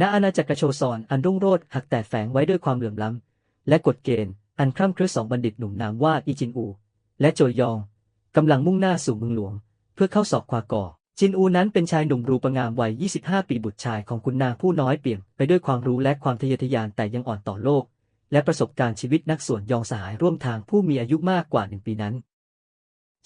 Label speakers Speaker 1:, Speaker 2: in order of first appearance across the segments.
Speaker 1: ณอาณาจักรโชซอนอันรุ่งโรจน์หักแต่แฝงไว้ด้วยความเหลื่อมล้ำ และกฎเกณฑ์อันคร่ำครึสองบัณฑิตหนุ่มนามว่าอีจินอู และโจยยองกำลังมุ่งหน้าสู่เมืองหลวง เพื่อเข้าสอบควากอจินอูนั้นเป็นชายหนุ่มรูปงามวัย 25 ปีบุตรชายของคุณนางผู้น้อยเปี่ยมไปด้วยความรู้และความทะเยอทะยานแต่ยังอ่อนต่อโลก และประสบการณ์ชีวิตนักส่วนยองสหายร่วมทางผู้มีอายุมากกว่าหนึ่งปีนั้น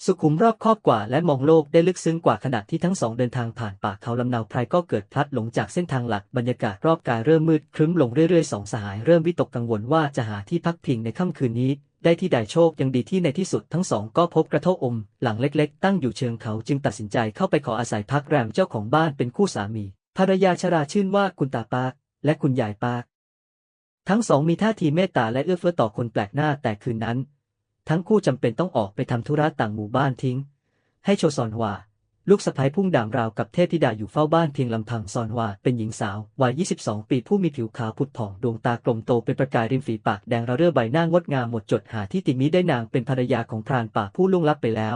Speaker 1: สุขุมรอบคอบกว่าและมองโลกได้ลึกซึ้งกว่าขณะที่ทั้งสองเดินทางผ่านป่าเขาลำนาวไพรก็เกิดพลัดหลงจากเส้นทางหลักบรรยากาศรอบกายเริ่มมืดครึ้มลงเรื่อยๆสองสหายเริ่มวิตกกังวลว่าจะหาที่พักพิงในค่ำคืนนี้ได้ที่ใดโชคยังดีที่ในที่สุดทั้งสองก็พบกระโทอมหลังเล็กๆ ตั้งอยู่เชิงเขาจึงตัดสินใจเข้าไปขออาศัยพักแรมเจ้าของบ้านเป็นคู่สามีภรรยาชราชื่นว่าคุณตาปากและคุณยายปากทั้งสองมีท่าทีเมตตาและเอื้อเฟื้อต่อคนแปลกหน้าแต่คืนนั้น ทั้งคู่จำเป็นต้องออกไปทำธุระต่างหมู่บ้านทิ้ง ให้โชซอนฮวาลูกสะใภ้พุ่งด่างราวกับเทพธิดาอยู่เฝ้าบ้านเพียงลำพังซอนฮวาเป็นหญิงสาววัย 22 ปีผู้มีผิวขาวผุดผ่องดวงตากลมโตเป็นประกายริมฝีปากแดงระเรื่อใบหน้างดงามหมดจดหาที่ติมิได้นางเป็นภรรยาของพรานป่าผู้ล่วงลับไปแล้ว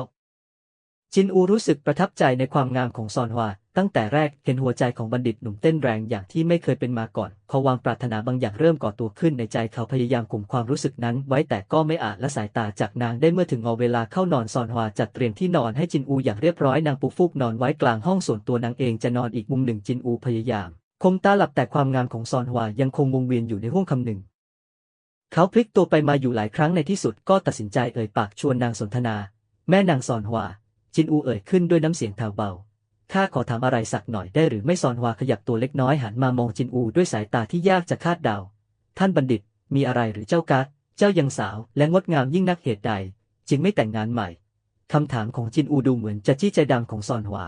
Speaker 1: จินอูรู้สึกประทับใจในความงามของซอนฮวา ตั้งแต่แรกเห็นหัวใจของบัณฑิตหนุ่มเต้นแรงอย่างที่ไม่เคยเป็นมาก่อนเขวางปรารถนาบางอย่างเริ่มก่อตัวขึ้นในใจเขาพยายามข่มความรู้สึกนั้น ไว้แต่ก็ไม่อาจละสายตาจากนางได้เมื่อถึงเอาเวลาเข้านอนซอนฮวาจัดเตรียมที่นอนให้จินอูอย่างเรียบร้อยนางปูฟูกนอนไว้กลางห้องส่วนตัวนางเองจะนอนอีกมุมหนึ่งจินอูพยายามคมตาหลับแต่ความงามของซอนฮวายังคงวงเวียนอยู่ในห้วงคำหนึ่งเขาพลิกตัวไปมาอยู่หลายครั้งในที่สุดก็ตัดสินใจเอ่ยปากชวนนางสนทนา แม่นางซอนฮวา จินอูเอ่ยขึ้นด้วยน้ำเสียงแผ่วเบา ข้าขอถามอะไรสักหน่อยได้หรือไม่ซอนฮวาขยับตัวเล็กน้อยหันมามองจินอูด้วยสายตาที่ยากจะคาดเดา ท่านบัณฑิต มีอะไรหรือเจ้ากัดเจ้ายังสาวและงดงามยิ่งนักเหตุใด จึงไม่แต่งงานใหม่ คำถามของจินอูดูเหมือนจะจี้ใจดำของซอนฮวา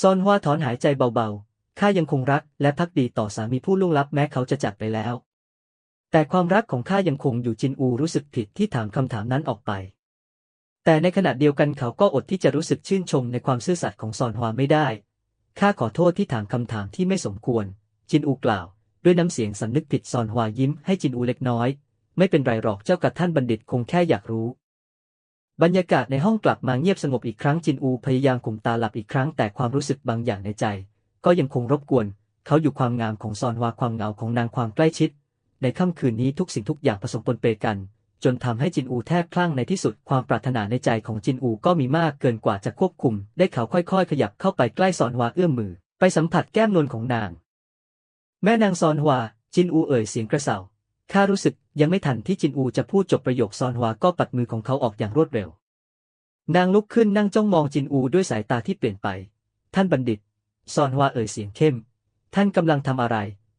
Speaker 1: ซอนฮวาถอนหายใจเบาๆ ข้ายังคงรักและพักดีต่อสามีผู้ล่วงลับแม้เขาจะจากไปแล้ว แต่ความรักของข้ายังคงอยู่จินอูรู้สึกผิดที่ถามคำถามนั้นออกไป แต่ในขณะเดียวกันเขาก็อดที่จะรู้สึกชื่นชมในความซื่อสัตย์ของซอนฮวาไม่ได้ ข้าขอโทษที่ถามคำถามที่ไม่สมควร จินอูกล่าว ด้วยน้ำเสียงสำนึกผิดซอนฮวายิ้มให้จินอูเล็กน้อย ไม่เป็นไรหรอกเจ้ากับท่านบัณฑิตคงแค่อยากรู้ บรรยากาศในห้องกลับมาเงียบสงบอีกครั้งจินอูพยายามข่มตาหลับอีกครั้งแต่ความรู้สึกบางอย่างในใจ ก็ยังคงรบกวน เขาอยู่ความงามของซอนฮวาความเหงาของนางความใกล้ชิด ในค่ำคืนนี้ทุกสิ่งทุกอย่างผสมปนเปกัน จนทำให้จินอูแทบคลั่งในที่สุดความปรารถนาในใจของจินอูก็มีมากเกินกว่าจะควบคุม ได้เขาค่อยๆ ขยับเข้าไปใกล้ซอนฮวาเอื้อมมือ ไปสัมผัสแก้มนวลของนาง แม่นางซอนฮวาจินอูเอ่ยเสียงกระเซาข้ารู้สึกยังไม่ทันที่จินอูจะพูดจบประโยคซอนฮวาก็ปัดมือของเขาออกอย่างรวดเร็ว นางลุกขึ้นนั่งจ้องมองจินอูด้วยสายตาที่เปลี่ยนไป ท่านบัณฑิต ซอนฮวาเอ่ยเสียงเข้ม ท่านกำลังทำอะไร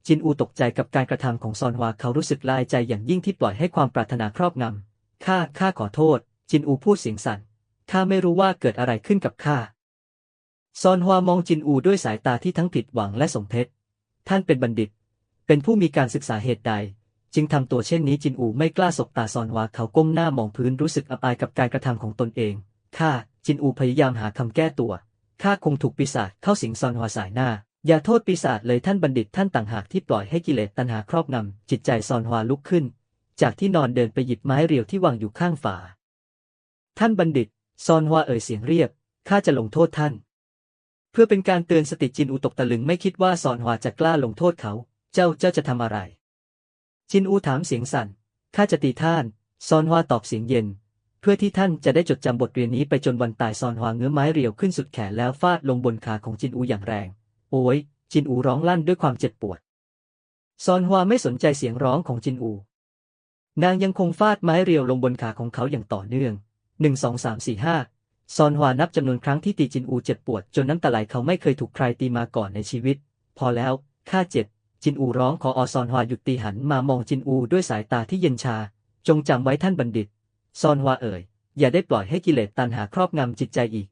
Speaker 1: จินอูตกใจกับการกระทำของซอนฮวาเขารู้สึกลายใจอย่างยิ่งที่ปล่อยให้ความปรารถนาครอบงำข้าข้าขอโทษ จินอูพูดเสียงสั่นข้าไม่รู้ว่าเกิดอะไรขึ้นกับข้าซอนฮวามองจินอูด้วยสายตาที่ทั้งผิดหวังและสมเพชท่านเป็นบัณฑิต เป็นผู้มีการศึกษาเหตุใด จึงทำตัวเช่นนี้จินอูไม่กล้าสบตาซอนฮวาเขาก้มหน้ามองพื้นรู้สึกอับอายกับการกระทำของตนเองข้าจินอูพยายามหาคำแก้ตัวข้าคงถูกปีศาจเข้าสิงซอนฮวาสายหน้า อย่าโทษปีศาจเลยท่านบัณฑิตท่านต่างหากที่ปล่อยให้กิเลสตัณหาครอบงำจิตใจซอนฮวาลุกขึ้น จากที่นอนเดินไปหยิบไม้เรียวที่วางอยู่ข้างฝา ท่านบัณฑิต ซอนฮวาเอ่ยเสียงเรียบข้าจะลงโทษท่าน เพื่อเป็นการเตือนสติจินอูตกตะลึงไม่คิดว่าซอนฮวาจะกล้าลงโทษเขา เจ้าเจ้าจะทำอะไร จินอูถามเสียงสั่นข้าจะตีท่าน ซอนฮวาตอบเสียงเย็น เพื่อที่ท่านจะได้จดจำบทเรียนนี้ไปจนวันตายซอนฮวาเงื้อไม้เรียวขึ้นสุดแขนแล้วฟาดลงบนขาของจินอูอย่างแรง โอ้ย จินอูร้องลั่นด้วยความเจ็บปวด ซอนฮวาไม่สนใจเสียงร้องของจินอู นางยังคงฟาดไม้เรียวลงบนขาของเขาอย่างต่อเนื่องหนึ่งสองสามสี่ห้าซอนฮวานับจำนวนครั้งที่ตีจินอูเจ็บปวด จนน้ำตาไหลเขาไม่เคยถูกใครตีมาก่อนในชีวิต พอแล้วข้าเจ็บจินอูร้องขออซอนฮวาหยุดตีหันมามองจินอูด้วยสายตาที่เย็นชา จงจำไว้ท่านบัณฑิต ซอนฮวาเอ่ยอย่าได้ปล่อยให้กิเลสตัณหาครอบงำจิตใจอีก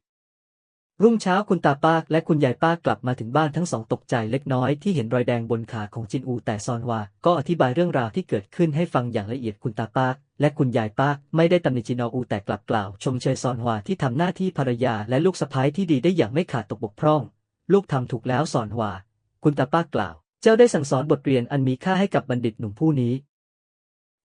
Speaker 1: รุ่งเช้าคุณตาปากและคุณยายปากกลับมาถึงบ้านทั้งสองตกใจเล็กน้อยที่เห็นรอยแดงบนขาของจินอู แต่ซอนฮวาก็อธิบายเรื่องราวที่เกิดขึ้นให้ฟังอย่างละเอียดคุณตาปากและคุณยายปากไม่ได้ตำหนิจินอูแต่กลับกล่าว ชมเชยซอนฮวาที่ทำหน้าที่ภรรยาและลูกสะใภ้ที่ดีได้อย่างไม่ขาดตกบกพร่อง ลูกทำถูกแล้วซอนฮวาคุณตาปากกล่าว เจ้าได้สั่งสอนบทเรียนอันมีค่าให้กับบัณฑิตหนุ่มผู้นี้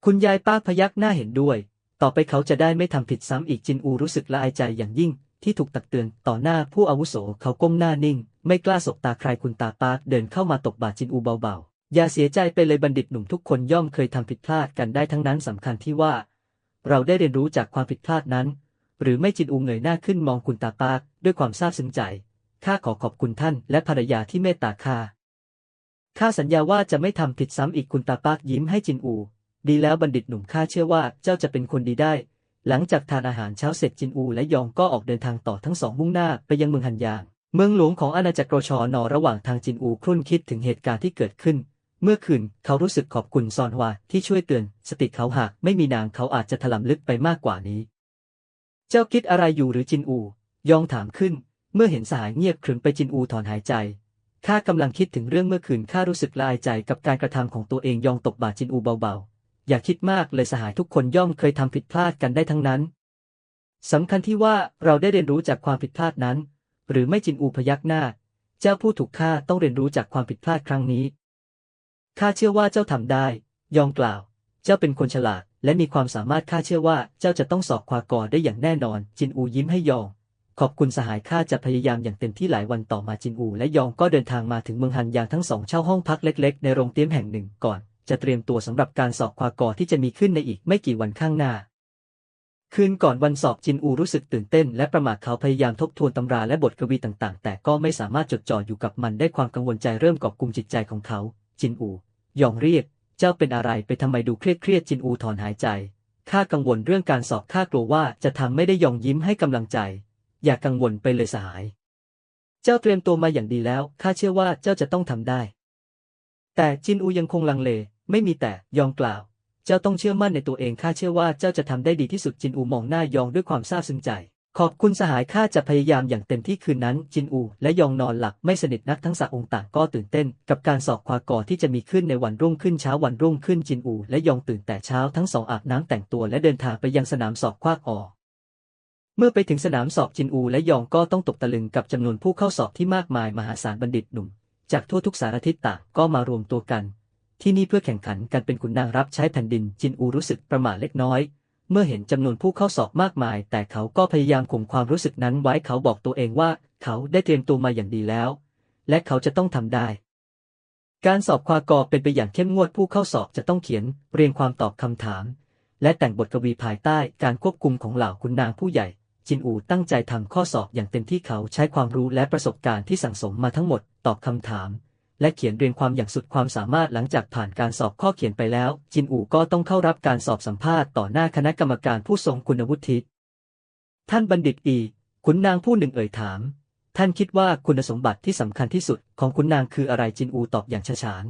Speaker 1: คุณยายป้าพยักหน้าเห็นด้วย ต่อไปเขาจะได้ไม่ทำผิดซ้ำอีกจินอูรู้สึกละอายใจอย่างยิ่ง ที่ถูกตักเตือนต่อหน้าผู้อาวุโสเขาก้มหน้านิ่ง ไม่กล้าสบตาใครคุณตาปาร์คเดินเข้ามาตบบาจินอูเบาๆ อย่าเสียใจไปเลยบัณฑิตหนุ่มทุกคนย่อมเคยทำผิดพลาดกันได้ทั้งนั้นสำคัญที่ว่า เราได้เรียนรู้จากความผิดพลาดนั้น หรือไม่จินอูเงยหน้าขึ้นมองคุณตาปาร์คด้วยความซาบซึ้งใจข้าขอขอบคุณท่านและภรรยาที่เมตตาข้าข้าสัญญาว่าจะไม่ทำผิดซ้ำอีกคุณตาปาร์คยิ้มให้จินอู ดีแล้วบัณฑิตหนุ่มข้าเชื่อว่าเจ้าจะเป็นคนดีได้ หลังจากทานอาหารเช้าเสร็จจินอูและยองก็ออกเดินทางต่อทั้งสองมุ่งหน้าไปยังเมืองฮันยาง เมืองหลวงของอาณาจักรโรชอนอระหว่างทางจินอูครุ่นคิดถึงเหตุการณ์ที่เกิดขึ้น เมื่อคืนเขารู้สึกขอบคุณซอนฮวาที่ช่วยเตือน สติเขาหากไม่มีนางเขาอาจจะถลำลึกไปมากกว่านี้ เจ้าคิดอะไรอยู่หรือจินอู ยองถามขึ้น เมื่อเห็นสหายเงียบขรึมไปจินอูถอนหายใจข้ากำลังคิดถึงเรื่องเมื่อคืนข้ารู้สึกละอายใจกับการกระทำของตัวเองยองตบบาจินอูเบาๆ อย่าคิดมากเลยสหายทุกคนย่อมเคยทำผิดพลาดกันได้ทั้งนั้นสำคัญที่ว่าเราได้เรียนรู้จากความผิดพลาดนั้น หรือไม่จินอูพยักหน้า เจ้าผู้ถูกฆ่าต้องเรียนรู้จากความผิดพลาดครั้งนี้ข้าเชื่อว่าเจ้าทำได้ ยองกล่าว เจ้าเป็นคนฉลาด และมีความสามารถข้าเชื่อว่าเจ้าจะต้องสอบควากอได้อย่างแน่นอน จินอูยิ้มให้ยอง ขอบคุณสหายข้าจะพยายามอย่างเต็มที่หลายวันต่อมาจินอู และยองก็เดินทางมาถึงเมืองฮันยางทั้งสองเช่าห้องพักเล็ก ๆ ในโรงเตี้ยมแห่งหนึ่งก่อน จะเตรียมตัวสำหรับการสอบควากอที่จะมีขึ้นในอีกไม่กี่วันข้างหน้า คืนก่อนวันสอบจินอูรู้สึกตื่นเต้น และประมาทเขาพยายามทบทวนตำราและบทกวีต่างๆ แต่ก็ไม่สามารถจดจ่ออยู่กับมันได้ความกังวลใจเริ่มกอบกุมจิตใจของเขา จินอูยองเรียก เจ้าเป็นอะไรไปทำไมดูเครียดเครียดจินอูถอนหายใจข้ากังวลเรื่องการสอบข้ากลัวว่าจะทำไม่ได้ยองยิ้มให้กำลังใจ อย่ากังวลไปเลยสหาย เจ้าเตรียมตัวมาอย่างดีแล้วข้าเชื่อว่าเจ้าจะต้องทำได้ แต่จินอูยังคงลังเล ไม่มีแต่ยองกล่าว เจ้าต้องเชื่อมั่นในตัวเองข้าเชื่อว่าเจ้าจะทำได้ดีที่สุดจินอูมองหน้ายองด้วยความซาบซึ้งใจ ขอบคุณสหายข้าจะพยายามอย่างเต็มที่คืนนั้น จินอู และยองนอนหลับไม่สนิทนักทั้งสาองต่างก็ตื่นเต้น กับการสอบควากอที่จะมีขึ้นในวันรุ่งขึ้นเช้าวันรุ่งขึ้นจินอู และยองตื่นแต่เช้าทั้งสองอาบน้ำแต่งตัวและเดินทางไปยังสนามสอบควากอเมื่อไปถึงสนามสอบจินอู และยองก็ต้องตกตะลึงกับจำนวนผู้เข้าสอบที่มากมายมหาศาลบัณฑิตหนุ่ม จากทั่วทุกสารทิศต่างก็มารวมตัวกัน ที่นี่เพื่อแข่งขันกันเป็นขุนนางรับใช้แผ่นดินจินอูรู้สึกประหม่าเล็กน้อย เมื่อเห็นจำนวนผู้เข้าสอบมากมาย แต่เขาก็พยายามข่มความรู้สึกนั้นไว้เขาบอกตัวเองว่า เขาได้เตรียมตัวมาอย่างดีแล้ว และเขาจะต้องทำได้ การสอบควากอเป็นไปอย่างเข้มงวดผู้เข้าสอบจะต้องเขียนเรียงความตอบคำถาม และแต่งบทกวีภายใต้การควบคุมของเหล่าคุณนางผู้ใหญ่จินอูตั้งใจทำข้อสอบอย่างเต็มที่เขาใช้ความรู้และประสบการณ์ที่สั่งสมมาทั้งหมดตอบคำถาม และเขียนเรียงความอย่างสุดความสามารถหลังจากผ่านการสอบข้อเขียนไปแล้ว จินอูก็ต้องเข้ารับการสอบสัมภาษณ์ต่อหน้าคณะกรรมการผู้ทรงคุณวุฒิท่านบัณฑิตอีขุนนางผู้หนึ่งเอ่ยถาม ท่านคิดว่าคุณสมบัติที่สำคัญที่สุดของคุณนางคืออะไรจินอูตอบอย่างฉฉาน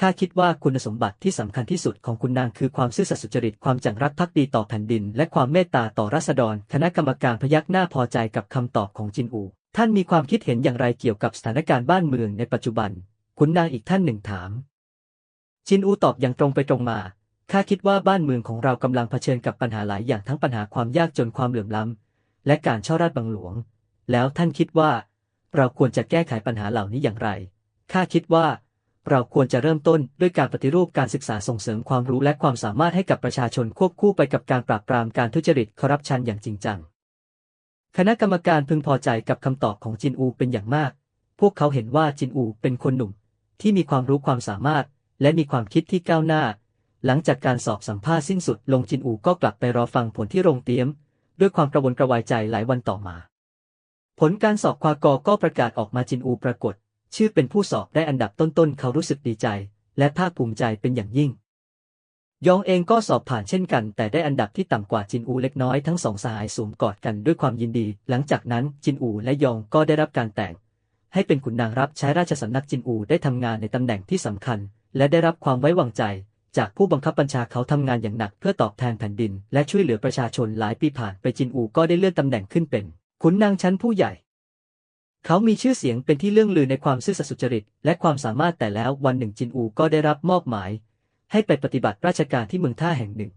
Speaker 1: ข้าคิดว่าคุณสมบัติที่สำคัญที่สุดของคุณนางคือความซื่อสัตย์สุจริตความจงรักภักดีต่อแผ่นดิน และความเมตตาต่อราษฎร คณะกรรมการพยักหน้าพอใจกับคำตอบของจินอู ท่านมีความคิดเห็นอย่างไรเกี่ยวกับสถานการณ์บ้านเมืองในปัจจุบัน ขุนนางอีกท่านหนึ่งถามจินอูตอบอย่างตรงไปตรงมาข้าคิดว่าบ้านเมืองของเรากำลังเผชิญกับปัญหาหลายอย่างทั้งปัญหาความยากจนความเหลื่อมล้ำและการช่อราชบังหลวง แล้วท่านคิดว่า เราควรจะแก้ไขปัญหาเหล่านี้อย่างไรข้าคิดว่า เราควรจะเริ่มต้นด้วยการปฏิรูปการศึกษาส่งเสริมความรู้และความสามารถให้กับประชาชนควบคู่ไปกับการปราบปรามการทุจริตคอร์รัปชันอย่างจริงจัง คณะกรรมการพึงพอใจกับคำตอบของจินอูเป็นอย่างมาก พวกเขาเห็นว่าจินอูเป็นคนหนุ่ม ที่มีความรู้ความสามารถ และมีความคิดที่ก้าวหน้า หลังจากการสอบสัมภาษณ์สิ้นสุดลงจินอูก็กลับไปรอฟังผลที่โรงเตรียม ด้วยความกระวนกระวายใจหลายวันต่อมา ผลการสอบควากอก็ประกาศออกมาจินอูปรากฏ ชื่อเป็นผู้สอบได้อันดับต้นๆเขารู้สึกดีใจ และภาคภูมิใจเป็นอย่างยิ่ง ยองเองก็สอบผ่านเช่นกัน แต่ได้อันดับที่ต่ำกว่าจินอูเล็กน้อยทั้งสองสหายสวมกอดกันด้วยความยินดี หลังจากนั้นจินอูและยองก็ได้รับการแต่ง ให้เป็นขุนนางรับใช้ราชสำนักจินอูได้ทำงานในตำแหน่งที่สำคัญ และได้รับความไว้วางใจ จากผู้บังคับบัญชาเขาทำงานอย่างหนักเพื่อตอบแทนแผ่นดิน และช่วยเหลือประชาชนหลายปีผ่านไปจินอูก็ได้เลื่อนตำแหน่งขึ้นเป็น ขุนนางชั้นผู้ใหญ่ เขามีชื่อเสียงเป็นที่เลื่องลือในความซื่อสัตย์สุจริต และความสามารถแต่แล้ววันหนึ่งจินอูก็ได้รับมอบหมาย ให้ไปปฏิบัติราชการที่เมืองท่าแห่งหนึ่ง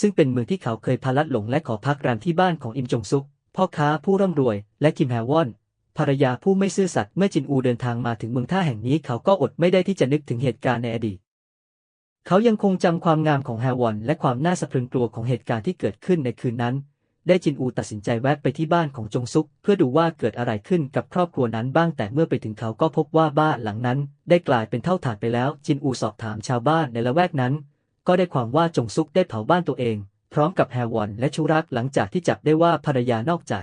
Speaker 1: ซึ่งเป็นเมืองที่เขาเคยพาลัดหลงและขอพักแรมที่บ้านของอิมจงซุกพ่อค้าผู้ร่ำรวย และคิมแฮวอน ภรรยาผู้ไม่ซื่อสัตย์เมื่อจินอูเดินทางมาถึงเมืองท่าแห่งนี้เขาก็อดไม่ได้ที่จะนึกถึงเหตุการณ์ในอดีต เขายังคงจำความงามของแฮวอนและความน่าสะพรึงกลัวของเหตุการณ์ที่เกิดขึ้นในคืนนั้น ได้จินอูตัดสินใจแวะไปที่บ้านของจงซุก เพื่อดูว่าเกิดอะไรขึ้นกับครอบครัวนั้นบ้างแต่เมื่อไปถึงเขาก็พบว่าบ้านหลังนั้น ได้กลายเป็นเท่าฐานไปแล้ว จินอูสอบถามชาวบ้านในละแวกนั้น ก็ได้ความว่าจงซุกได้เผาบ้านตัวเอง พร้อมกับแฮวอนและชูรักหลังจากที่จับได้ว่าภรรยานอกใจ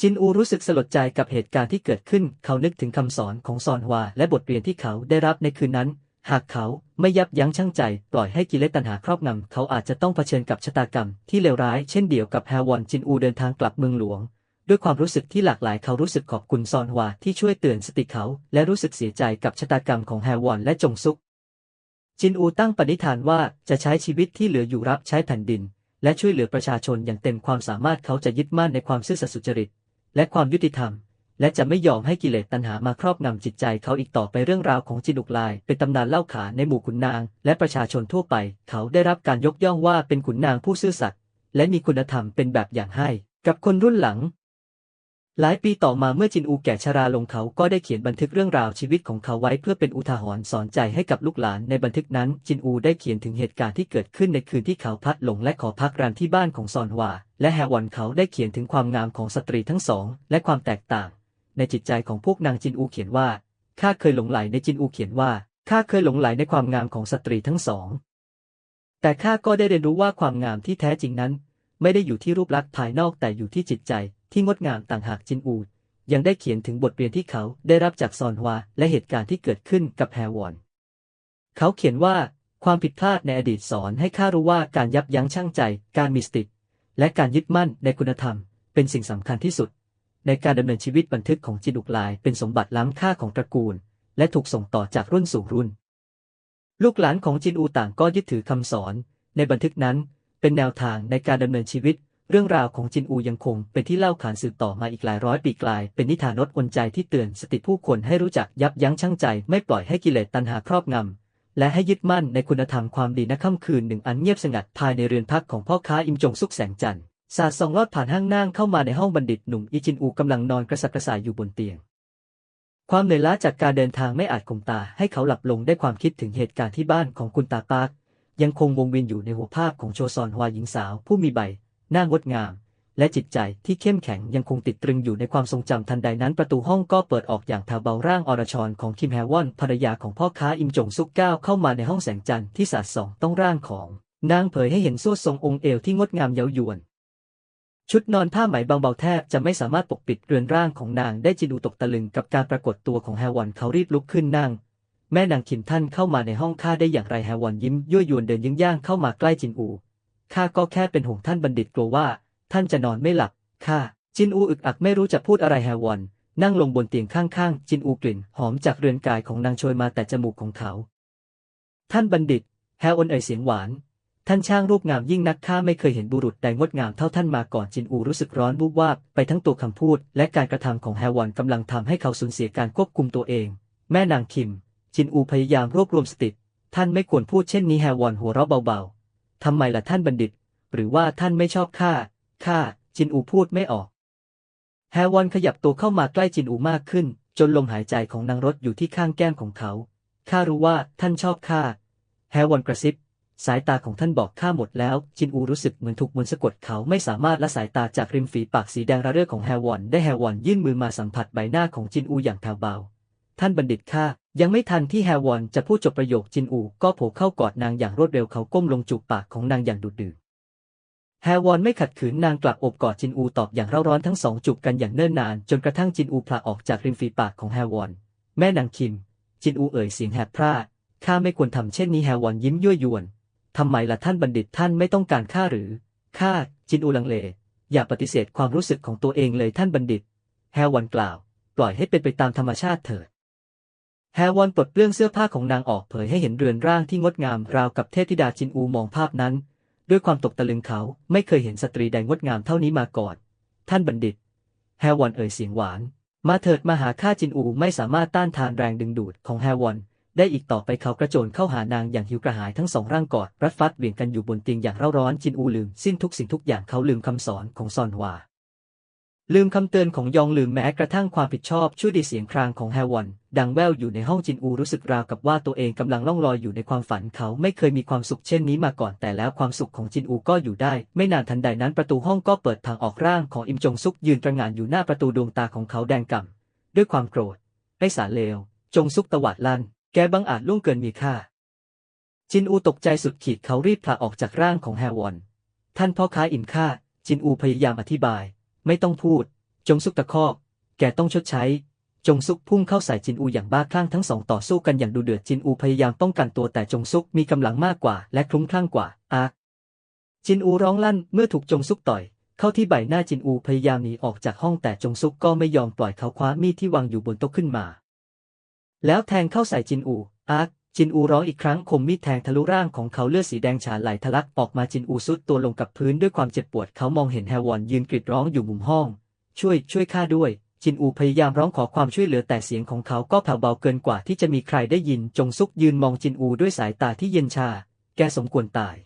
Speaker 1: จินอูรู้สึกสลดใจกับเหตุการณ์ที่เกิดขึ้น เขานึกถึงคำสอนของซอนฮวาและบทเรียนที่เขาได้รับในคืนนั้น หากเขาไม่ยับยั้งชั่งใจ ปล่อยให้กิเลสตัณหาครอบงำ เขาอาจจะต้องเผชิญกับชะตากรรมที่เลวร้ายเช่นเดียวกับแฮวอนจินอูเดินทางกลับเมืองหลวง ด้วยความรู้สึกที่หลากหลายเขารู้สึกขอบคุณซอนฮวาที่ช่วยเตือนสติเขา และรู้สึกเสียใจกับชะตากรรมของแฮวอนและจงซุก จินอูตั้งปณิธานว่าจะใช้ชีวิตที่เหลืออยู่รับใช้แผ่นดิน และช่วยเหลือประชาชนอย่างเต็มความสามารถเขาจะยึดมั่นในความซื่อสัตย์สุจริต และความยุติธรรม และจะไม่ยอมให้กิเลสตัณหามาครอบงำจิตใจเขาอีกต่อไปเรื่องราวของจินุกลาย เป็นตำนานเล่าขานในหมู่ขุนนาง และประชาชนทั่วไป เขาได้รับการยกย่องว่าเป็นขุนนางผู้ซื่อสัตย์และมีคุณธรรมเป็นแบบอย่างให้ กับคนรุ่นหลัง หลายปีต่อมาเมื่อจินอูแก่ชราลงเขาก็ได้เขียนบันทึกเรื่องราวชีวิตของเขาไว้เพื่อเป็นอุทาหรณ์สอนใจให้กับลูกหลานในบันทึกนั้น จินอูได้เขียนถึงเหตุการณ์ที่เกิดขึ้นในคืนที่เขาพัดหลงและขอพักแรมที่บ้านของซอนฮวา และแฮวอนเขาได้เขียนถึงความงามของสตรีทั้งสอง และความแตกต่าง ในจิตใจของพวกนางจินอูเขียนว่าข้าเคยหลงไหลในจินอูเขียนว่าข้าเคยหลงไหลในความงามของสตรีทั้งสอง แต่ข้าก็ได้เรียนรู้ว่าความงามที่แท้จริงนั้น ไม่ได้อยู่ที่รูปลักษณ์ภายนอกแต่อยู่ที่จิตใจที่งดงามต่างหากจินอูยังได้เขียนถึงบทเรียนที่เขาได้รับจากซอนฮวาและเหตุการณ์ที่เกิดขึ้นกับแฮวอน เขาเขียนว่าความผิดพลาดในอดีตสอนให้ข้ารู้ว่าการยับยั้งชั่งใจ การมีสติ และการยึดมั่นในคุณธรรม เป็นสิ่งสำคัญที่สุด ในการดำเนินชีวิตบันทึกของจินุกลายเป็นสมบัติล้ำค่าของตระกูล และถูกส่งต่อจากรุ่นสู่รุ่น ลูกหลานของจินอูต่างก็ยึดถือคำสอน ในบันทึกนั้น เป็นแนวทางในการดำเนินชีวิต เรื่องราวของจินอูยังคงเป็นที่เล่าขานสืบต่อมาอีกหลายร้อยปีกลาย เป็นนิทานรดอนใจที่เตือนสติผู้คนให้รู้จักยับยั้งชั่งใจ ไม่ปล่อยให้กิเลสตัณหาครอบงำ และให้ยึดมั่นในคุณธรรมความดีณค่ำคืนหนึ่งอันเงียบสงัดภายในเรือนพักของพ่อค้าอิมจงสุกแสงจันทร์สาดส่องลอดผ่านห้างนั่งเข้ามาในห้องบัณฑิตหนุ่มอีจินอูกำลังนอนกระสับกระส่ายอยู่บนเตียง ความเหนื่อยล้าจากการเดินทางไม่อาจข่มตาให้เขาหลับลงได้ความคิดถึงเหตุการณ์ที่บ้านของคุณตาปาร์กยังคงวงเวียนอยู่ในหัวภาพของโชซอนฮวาหญิงสาวผู้มีใบหน้างดงาม และจิตใจที่เข้มแข็งยังคงติดตรึงอยู่ในความทรงจำทันใดนั้นประตูห้องก็เปิดออกอย่างแผ่วเบาร่างอรชรของคิมแฮวอนภรรยาของพ่อค้าอิมจงซุกก้าวเข้ามาในห้องแสงจันทร์ที่สาดส่องต้องร่างของ นางเผยให้เห็นสวดทรงองค์เอวที่งดงามเย้ายวนชุดนอนผ้าไหมบางเบาแทบจะไม่สามารถปกปิดเรือนร่างของนางได้จินูตกตะลึงกับการปรากฏตัวของแฮวอนเขารีบลุกขึ้นนั่ง แม่นางคิมท่านเข้ามาในห้องข้าได้อย่างไรแฮวอนยิ้มยั่วยวนเดินยิ่งย่างเข้ามาใกล้จินอูข้าก็แค่เป็นห่วงท่านบัณฑิตกลัวว่า ท่านจะนอนไม่หลับข้าจินอูอึกอักไม่รู้จะพูดอะไรแฮวอน นั่งลงบนเตียงข้างๆ จินอูกลิ่นหอมจากเรือนกายของนางโชยมาแต่จมูกของเขา ท่านบัณฑิต แฮวอนเอ่ยเสียงหวาน ท่านช่างรูปงามยิ่งนักข้าไม่เคยเห็นบุรุษใดงดงามเท่าท่านมาก่อนจินอูรู้สึกร้อนวูบวาบไปทั้งตัวคำพูด และการกระทำของแฮวอนกำลังทำให้เขาสูญเสียการควบคุมตัวเอง แม่นางคิม จินอูพยายามรวบรวมสติท่านไม่ควรพูดเช่นนี้แฮวอนหัวเราะเบาๆทำไมล่ะท่านบัณฑิต หรือว่าท่านไม่ชอบข้า ข้าจินอูพูดไม่ออกแฮวอนขยับตัวเข้ามาใกล้จินอูมากขึ้น จนลมหายใจของนางรถอยู่ที่ข้างแก้มของเขาข้ารู้ว่าท่านชอบข้าแฮวอนกระซิบ สายตาของท่านบอกข้าหมดแล้ว จินอูรู้สึกเหมือนถูกมนต์สะกดเขาไม่สามารถละสายตาจากริมฝีปากสีแดงระเรื่อของแฮวอนได้แฮวอนยื่นมือมาสัมผัสใบหน้าของจินอูอย่างแผ่วเบา ท่านบัณฑิตข้ายังไม่ทันที่แฮวอนจะพูดจบประโยคจินอู ก็โผล่เข้ากอดนางอย่างรวดเร็วเขาก้มลงจูบปากของนางอย่างดุดื่ม แฮวอนไม่ขัดขืนนางกลับอบกอดจินอูตอบอย่างเร่าร้อนทั้งสองจูบกันอย่างเนิ่นนาน จนกระทั่งจินอูผละออกจากริมฝีปากของแฮวอน แม่นางคิม จินอูเอ่ยเสียงแหบพร่าข้าไม่ควรทำเช่นนี้แฮวอนยิ้มยั่วยวนทำไมล่ะท่านบัณฑิตท่านไม่ต้องการข้าหรือข้าจินอูลังเล อย่าปฏิเสธความรู้สึกของตัวเองเลยท่านบัณฑิต แฮวอนกล่าว ปล่อยให้เป็นไปตามธรรมชาติเถิดแฮวอนปลดเปลื้องเสื้อผ้าของนางออกเผยให้เห็นเรือนร่างที่งดงามราวกับเทพธิดาจินอูมองภาพนั้น ด้วยความตกตะลึงเขาไม่เคยเห็นสตรีใดงดงามเท่านี้มาก่อน ท่านบัณฑิต แฮวอนเอ่ยเสียงหวาน มาเถิดมาหาข้าจินอูไม่สามารถต้านทานแรงดึงดูดของแฮวอน ได้อีกต่อไปเขากระโจนเข้าหานางอย่างหิวกระหายทั้งสองร่างกอดรัดฟัดเหวี่ยงกันอยู่บนเตียงอย่างเร่าร้อนจินอูลืมสิ้นทุกสิ่งทุกอย่างเขาลืมคำสอนของซอนหวา ลืมคำเตือนของยองลืมแม้กระทั่งความผิดชอบช่วยดีเสียงครางของแฮวอนดังแว่วอยู่ในห้องจินอูรู้สึกราวกับว่าตัวเองกำลังล่องลอยอยู่ในความฝันเขาไม่เคยมีความสุขเช่นนี้มาก่อนแต่แล้วความสุขของจินอูก็อยู่ได้ ไม่นานทันใดนั้นประตูห้องก็เปิดทางออกร่างของอิมจงซุกยืนตระหง่านอยู่หน้าประตูดวงตาของเขาแดงก่ำด้วยความโกรธไอ้สารเลว จงซุกตวาดลั่นแกบังอาจล่วงเกินมีค่า จินอูตกใจสุดขีดเขารีบผละออกจากร่างของแฮวอนท่านพ่อค้าอิมค่าจินอูพยายามอธิบาย ไม่ต้องพูด จงซุกตะคอก แกต้องชดใช้ จงซุกพุ่งเข้าใส่จินอูอย่างบ้าคลั่งทั้งสองต่อสู้กันอย่างดุเดือดจินอูพยายามป้องกันตัวแต่จงซุกมีกำลังมากกว่า และคลุ้มคลั่งกว่าอาจินอูร้องลั่นเมื่อถูกจงซุกต่อย เข้าที่ใบหน้าจินอูพยายามหนีออกจากห้องแต่จงซุกก็ไม่ยอมปล่อยเขาคว้ามีดที่วางอยู่บนโต๊ะขึ้นมา แล้วแทงเข้าใส่จินอูอาร์ จินอูร้องอีกครั้งคมมีดแทงทะลุร่างของเขาเลือดสีแดงฉานไหลทะลักออกมาจินอูซุดตัวลงกับพื้นด้วยความเจ็บปวดเขามองเห็นแฮวอนยืนกรีดร้องอยู่มุมห้อง ช่วยช่วยข้าด้วย จินอูพยายามร้องขอความช่วยเหลือแต่เสียงของเขาก็แผ่วเบาเกินกว่าที่จะมีใครได้ยิน จงซุกยืนมองจินอูด้วยสายตาที่เย็นชา แกสมควรตาย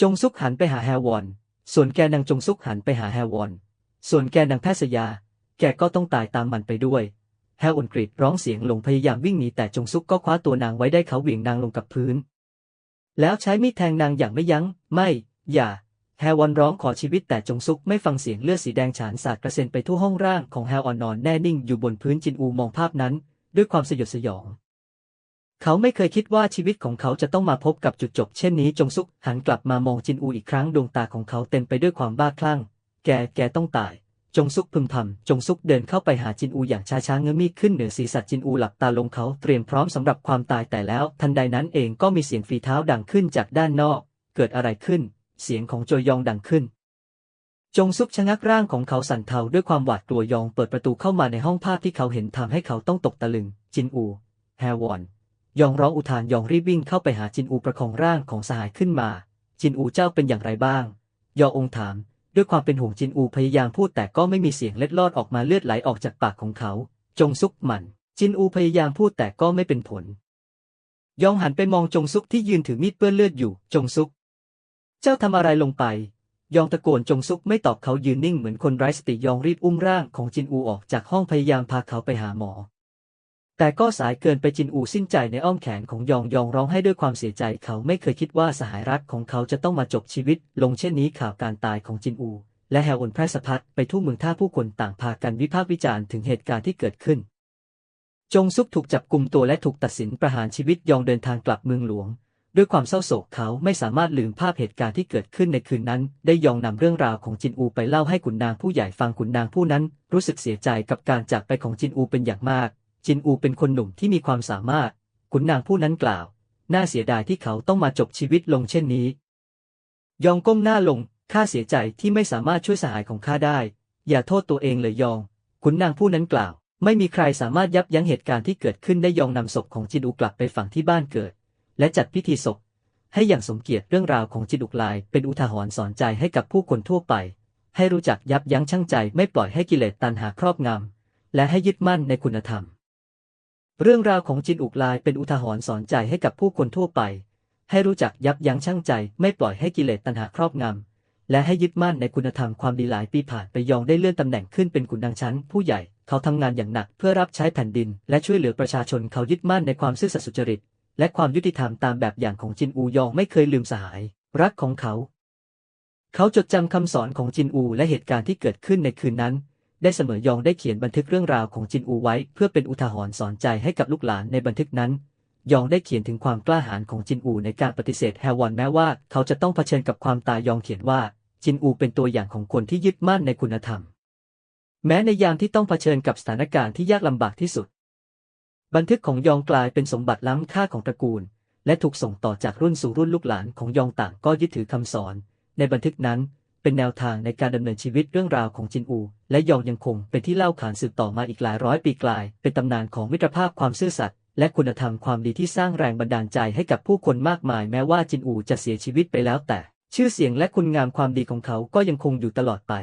Speaker 1: จงซุกหันไปหาแฮวอน ส่วนแกนางจงซุกหันไปหาแฮวอน ส่วนแกนางแพทย์สยา แกก็ต้องตายตามมันไปด้วย แฮวอนกรีดร้องเสียงลงพยายามวิ่งหนีแต่จงซุกก็คว้าตัวนางไว้ได้เขาเหวี่ยงนางลงกับพื้น แล้วใช้มีดแทงนางอย่างไม่ยัง้ง ไม่ อย่า แฮวอนร้องขอชีวิตแต่จงซุกไม่ฟังเสียงเลือดสีแดงฉานสาดกระเซ็นไปทั่วห้องร่างของแฮวอนนอนแน่นิ่งอยู่บนพื้นจินอูมองภาพนั้น ด้วยความสยดสยอง เขาไม่เคยคิดว่าชีวิตของเขาจะต้องมาพบกับจุดจบ เช่นนี้จงซุกหันกลับมามองจินอูอีกครั้งดวงตาของเขาเต็มไปด้วยความบ้าคลั่ง แก แกต้องตาย จงซุกพึมพำจงซุกเดินเข้าไปหาจินอูอย่างช้าๆเงื้อมีดขึ้นเหนือศีรษะจินอูหลับตาลงเขาเตรียมพร้อมสำหรับความตายแต่แล้วทันใดนั้นเองก็มีเสียงฝีเท้าดังขึ้นจากด้านนอก เกิดอะไรขึ้น เสียงของโจยองดังขึ้น จงซุกชะงักร่างของเขาสั่นเทาด้วยความหวาดกลัวยองเปิดประตูเข้ามาในห้องภาพที่เขาเห็นทำให้เขาต้องตกตะลึง จินอู แฮวอน ยองร้องอุทานยองรีบวิ่งเข้าไปหาจินอูประคองร่างของสหายขึ้นมา จินอูเจ้าเป็นอย่างไรบ้าง ยอองถาม ด้วยความเป็นห่วงจินอูพยายามพูดแต่ก็ไม่มีเสียงเล็ดลอดออกมาเลือดไหลออกจากปากของเขา จงซุกมัน จินอูพยายามพูดแต่ก็ไม่เป็นผล ยองหันไปมองจงซุกที่ยืนถือมีดเปื้อนเลือดอยู่ จงซุก เจ้าทำอะไรลงไป ยองตะโกนจงซุกไม่ตอบเขายืนนิ่งเหมือนคนไร้สติยองรีบอุ้มร่างของจินอูออกจากห้องพยายามพาเขาไปหาหมอ แต่ก็สายเกินไปจินอูสิ้นใจในอ้อมแขนของยองยองร้องให้ด้วยความเสียใจเขาไม่เคยคิดว่าสหายรักของเขาจะต้องมาจบชีวิต ลงเช่นนี้ข่าวการตายของจินอู และแฮวอนแพร่สะพัดไปทั่วเมืองท่าผู้คนต่างพากันวิพากษ์วิจารณ์ถึงเหตุการณ์ที่เกิดขึ้น จงซุกถูกจับกลุ่มตัวและถูกตัดสินประหารชีวิตยองเดินทางกลับเมืองหลวง ด้วยความเศร้าโศกเขาไม่สามารถลืมภาพเหตุการณ์ที่เกิดขึ้นในคืนนั้น ได้ยองนำเรื่องราวของจินอูไปเล่าให้ขุนนางผู้ใหญ่ฟังขุนนางผู้นั้น รู้สึกเสียใจกับการจากไปของจินอูเป็นอย่างมาก จินอูเป็นคนหนุ่มที่มีความสามารถ ขุนนางผู้นั้นกล่าว น่าเสียดายที่เขาต้องมาจบชีวิตลงเช่นนี้ ยองก้มหน้าลง ข้าเสียใจที่ไม่สามารถช่วยสหายของข้าได้ อย่าโทษตัวเองเลยยอง ขุนนางผู้นั้นกล่าว ไม่มีใครสามารถยับยั้งเหตุการณ์ที่เกิดขึ้นได้ยองนำศพของจินอูกลับไปฝังที่บ้านเกิด และจัดพิธีศพ ให้อย่างสมเกียรติเรื่องราวของจินอุกลายเป็นอุทาหรณ์สอนใจให้กับผู้คนทั่วไป ให้รู้จักยับยั้งชั่งใจไม่ปล่อยให้กิเลสตัณหาครอบงำและให้ยึดมั่นในคุณธรรม เรื่องราวของจินอุกลายเป็นอุทาหรณ์สอนใจให้กับผู้คนทั่วไป ให้รู้จักยับยั้งชั่งใจไม่ปล่อยให้กิเลสตัณหาครอบงำ และให้ยึดมั่นในคุณธรรมความดีหลายปีผ่านไปยองได้เลื่อนตำแหน่งขึ้นเป็นขุนนางชั้น ผู้ใหญ่เขาทำงานอย่างหนักเพื่อรับใช้แผ่นดิน และช่วยเหลือประชาชนเขายึดมั่นในความซื่อสัตย์สุจริต และความยุติธรรมตามแบบอย่างของจินอูยองไม่เคยลืมสหาย รักของเขา เขาจดจำคำสอนของจินอูและเหตุการณ์ที่เกิดขึ้นในคืนนั้น ได้เสมอยองได้เขียนบันทึกเรื่องราวของจินอูไว้ เพื่อเป็นอุทาหรณ์สอนใจให้กับลูกหลานในบันทึกนั้น ยองได้เขียนถึงความกล้าหาญของจินอูในการปฏิเสธแฮวอนแม้ว่าเขาจะต้องเผชิญกับความตายยองเขียนว่า จินอูเป็นตัวอย่างของคนที่ยึดมั่นในคุณธรรม แม้ในยามที่ต้องเผชิญกับสถานการณ์ที่ยากลำบากที่สุด บันทึกของยองกลายเป็นสมบัติล้ำค่าของตระกูล และถูกส่งต่อจากรุ่นสู่รุ่นลูกหลานของยองต่างก็ยึดถือคำสอน ในบันทึกนั้น เป็นแนวทางในการดำเนินชีวิตเรื่องราวของจินอู และยองยังคงเป็นที่เล่าขานสืบต่อมาอีกหลายร้อยปีกลาย เป็นตำนานของมิตรภาพความซื่อสัตย์และคุณธรรมความดีที่สร้างแรงบันดาลใจให้กับผู้คนมากมายแม้ว่าจินอูจะเสียชีวิตไปแล้วแต่ ชื่อเสียงและคุณงามความดีของเขาก็ยังคงอยู่ตลอดไป